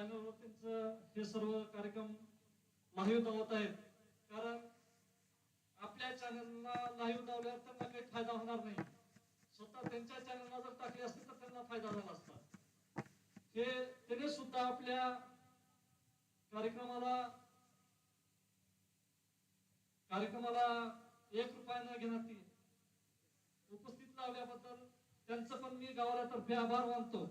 चॅनलवर त्यांचं हे सर्व कार्यक्रम लाईव्ह होत आहेत. कारण आपल्या चॅनलला लाईव्ह लावल्यावर त्यांना काही फायदा होणार नाही. स्वतः त्यांच्या चॅनलला जर टाकले असते तर त्यांना फायदा झाला असता. हे त्याने सुद्धा आपल्या कार्यक्रमाला कार्यक्रमाला एक रुपया न घेणार उपस्थित लावल्याबद्दल त्यांचं पण मी गावाला आभार मानतो.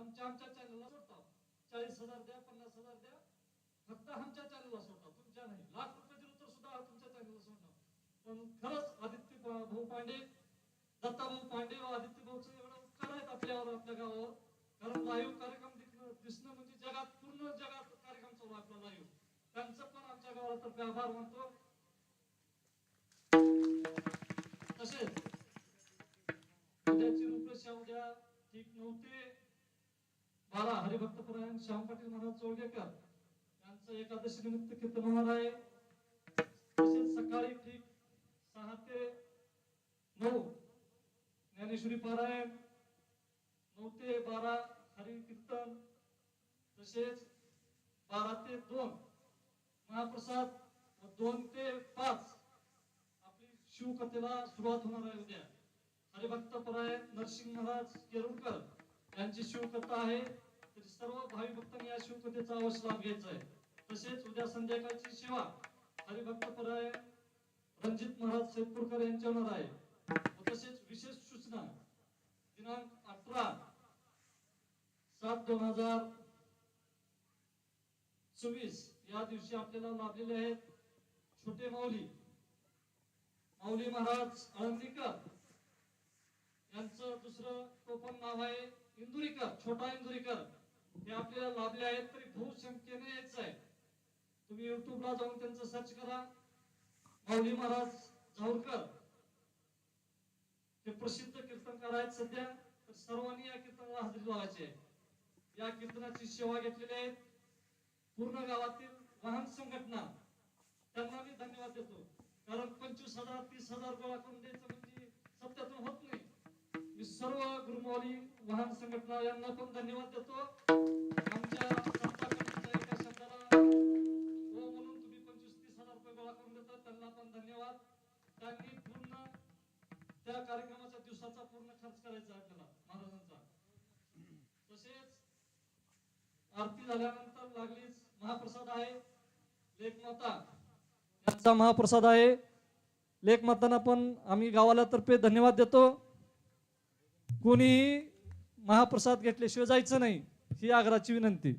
आमच्या आमच्या चॅनलला सोडतो चाळीस हजार द्या पन्नास हजार द्या फक्त आमच्या चॅनलला सोडता तुमच्या नाही लाख रुपये दिलं तर सुद्धा तुमच्या चॅनलला सोडणार पण खरंच आदित्य भाऊ पांडे दत्ता भाऊ पांडे व आदित्य भाऊचं एवढा उपकार आहेत आपल्यावर आपल्या गावावर कारण लाईव्ह कार्यक्रम दिसणं दिसणं म्हणजे जगात पूर्ण जगात कार्यक्रम चालू आपला लाईव्ह त्यांचं पण आमच्या गावाला तर्फे आभार मानतो हो? तसेच उद्याची रूपरेषा उद्या ठीक नव्हते ते बारा हरिभक्तपरायण श्याम पाटील महाराज चोळगेकर यांचं एकादशी निमित्त कीर्तन होणार आहे. तसेच सकाळी ठीक सहा ते नऊ ज्ञानेश्वरी पारायण नऊ ते बारा हरी कीर्तन तसेच बारा ते दोन महाप्रसाद व दोन ते पाच आपली शिवकथेला सुरुवात होणार आहे उद्या. हरिभक्त नरसिंह महाराज केरुणकर यांची शिवकथा आहे. तरी सर्व भावी भक्तांनी या शिवकथेचा अवश्य लाभ घ्यायचा आहे. तसेच उद्या संध्याकाळची सेवा हरिभक्त पराय रणजित महाराज सेतपूरकर यांच्या होणार आहे. व तसेच विशेष सूचना दिनांक अठरा सात दोन हजार चोवीस या दिवशी आपल्याला लाभलेले आहेत छोटे माऊली. माऊली महाराज आळंदीकर. यांचं दुसरं टोपण नाव आहे इंदुरीकर छोटा इंदुरीकर हे आपल्याला लाभले आहेत तरी बहुसंख्येने यायचं आहे. तुम्ही युट्यूबला जाऊन त्यांचं सर्च करा. माऊली महाराज झाऊरकर हे प्रसिद्ध कीर्तनकार आहेत सध्या तर सर्वांनी या कीर्तनाला हजेरी लावायची आहे. या कीर्तनाची सेवा घेतलेली आहे. पूर्ण गावातील वाहन संघटना त्यांना मी धन्यवाद देतो. कारण पंचवीस हजार तीस हजार गोळा करून द्यायचं म्हणजे सत्यातून होत नाही. मी सर्व गुरुमावली वाहन संघटना यांना पण धन्यवाद देतो. आमच्या एका शब्दाला हो म्हणून तुम्ही पंचवीस तीस हजार रुपये गोळा करून देतात त्यांना पण धन्यवाद. त्यांनी पूर्ण त्या कार्यक्रमाचा दिवसाचा पूर्ण खर्च करायचा आपल्याला महाराजांचा. तसेच आरती झाल्यानंतर लागलीच महाप्रसाद आहे लेखमाता यांचा महाप्रसाद आहे. लेखमातांना पण आम्ही गावाला तर्फे धन्यवाद देतो. कोणीही महाप्रसाद घेतल्याशिवाय जायचं नाही ही आग्राची विनंती.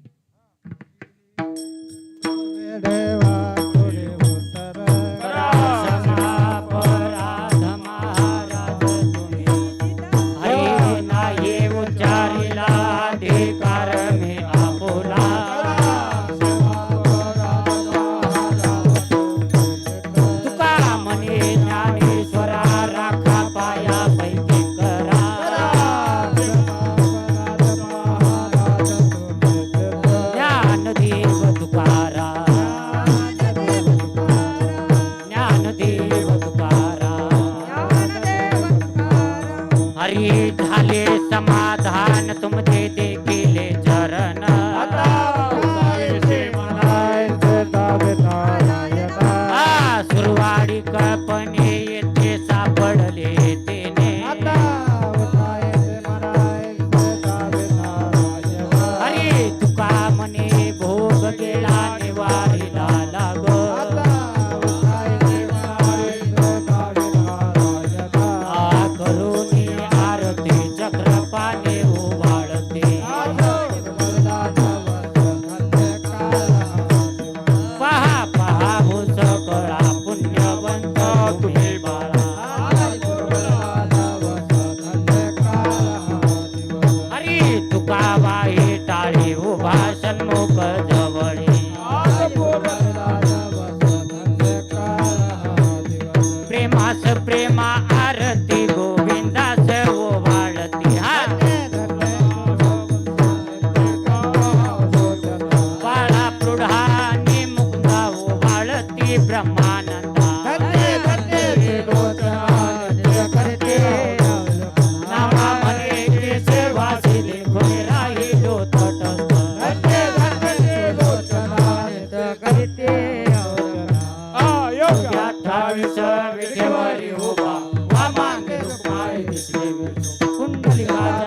कुंडली माझा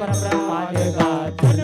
परब्रह्मा जगा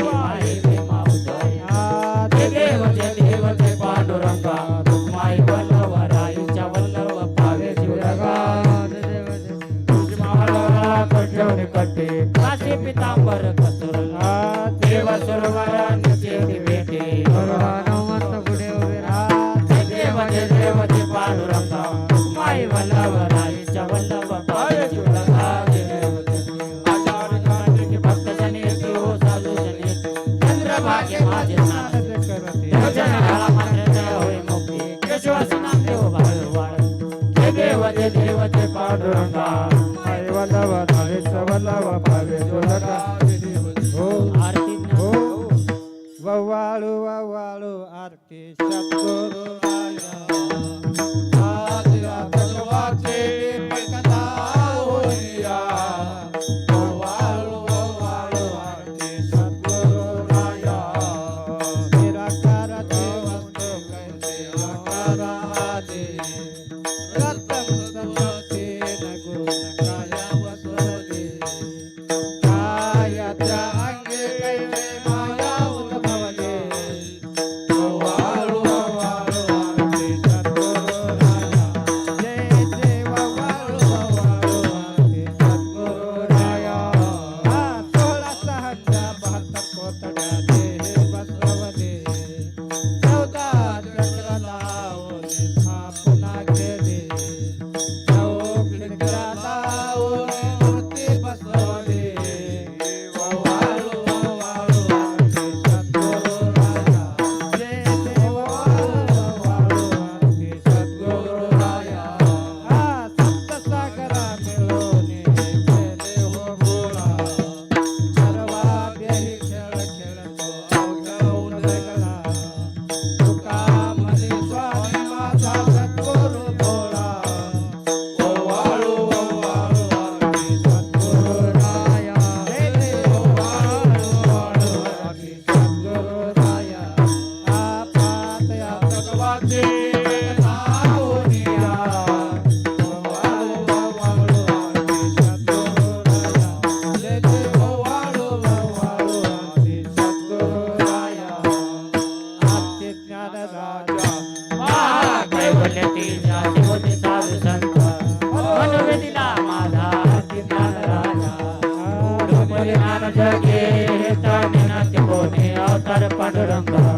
पांडुरंग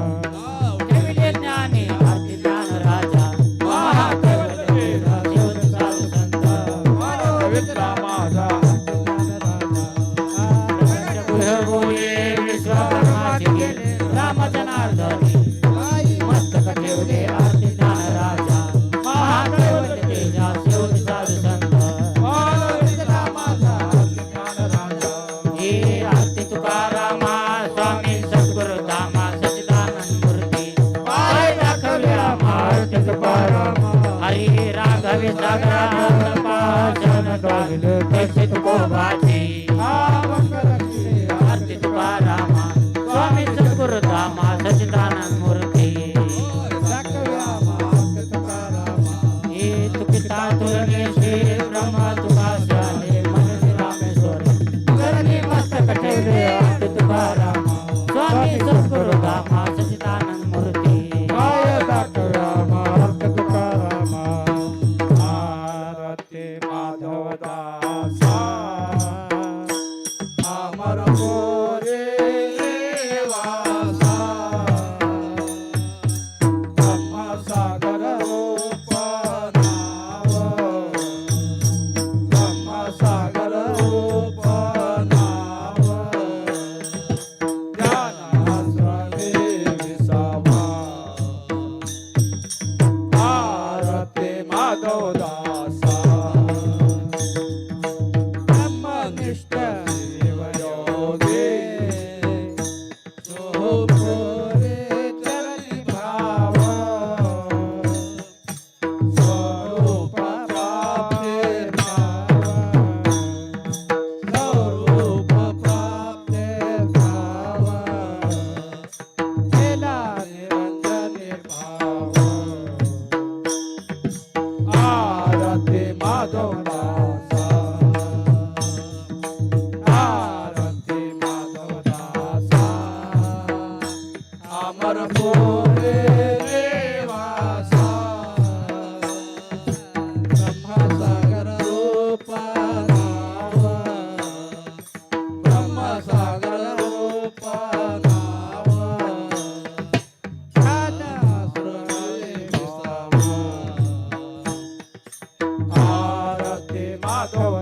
Tom.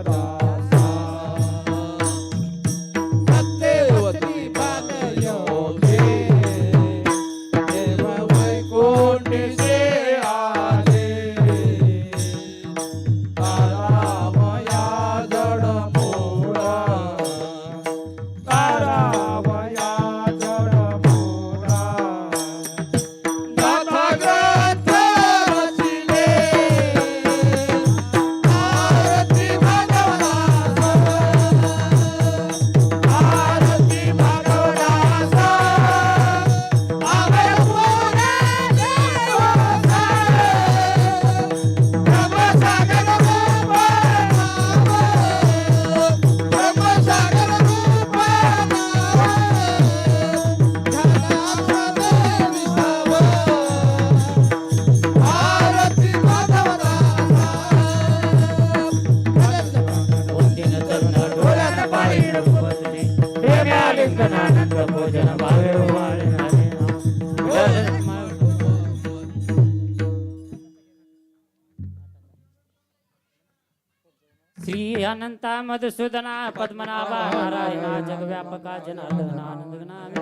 श्री अनंता मधुसूदना पद्मनाभा नारायणा जगव्यापका जनार्दना आनंदघना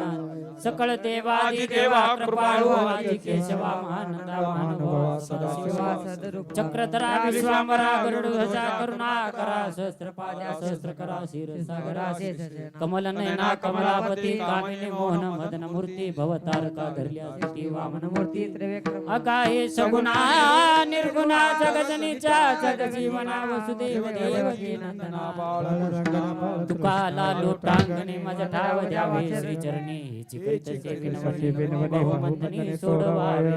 सकळ देवा कृपाळू आदि केशवा महानंदा महानुभावा सदाशिवा चक्रधरा विश्वांबरा गरुडध्वजा करुणाकरा कमल नयना कमलापती कामिनी मोहन मदन मूर्ती भवतारका धरल्या वामन मूर्ती त्रिविक्रम सगुणा निर्गुणा जगजनीच्या जगजीवना वसुदेव देवकी नंदना तुकाला लोटांगणे माझ्या ठाव द्यावे श्री चरणी हिची करीत सेविनवटी बहुमंतनी सोडवावे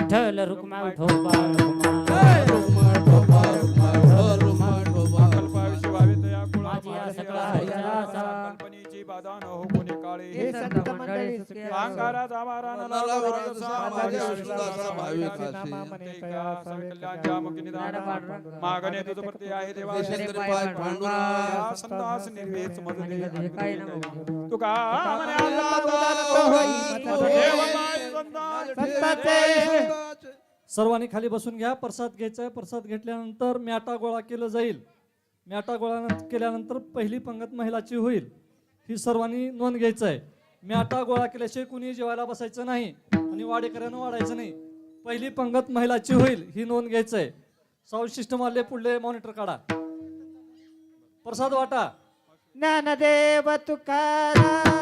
विठ्ठल रुक्मा विठोबा रुक्मा कल्पाविषयी भावित या माझी या सकळा हरिहराचा कल्पनेची बाधा न हो हे संत मंडळी माझ्या भाविक असे. मुखी निदान. मागणे तुझ प्रती आहे देवा. पाय पांडुरा निर्वेच माय संताचे सर्वांनी खाली बसून घ्या प्रसाद घ्यायचा आहे. प्रसाद घेतल्यानंतर म्याटा गोळा केलं जाईल. म्याटा गोळा केल्यानंतर पहिली पंगत महिलाची होईल ही सर्वांनी नोंद घ्यायचं आहे. आता गोळा केल्याशिवाय कुणी जेवायला बसायचं नाही आणि वाडेकऱ्यांना वाढायचं नाही. पहिली पंगत महिलाची होईल ही नोंद घ्यायचं आहे. साऊंड सिस्टम आले पुढले मॉनिटर काढा. प्रसाद वाटा. ज्ञानदेव तुकाराम.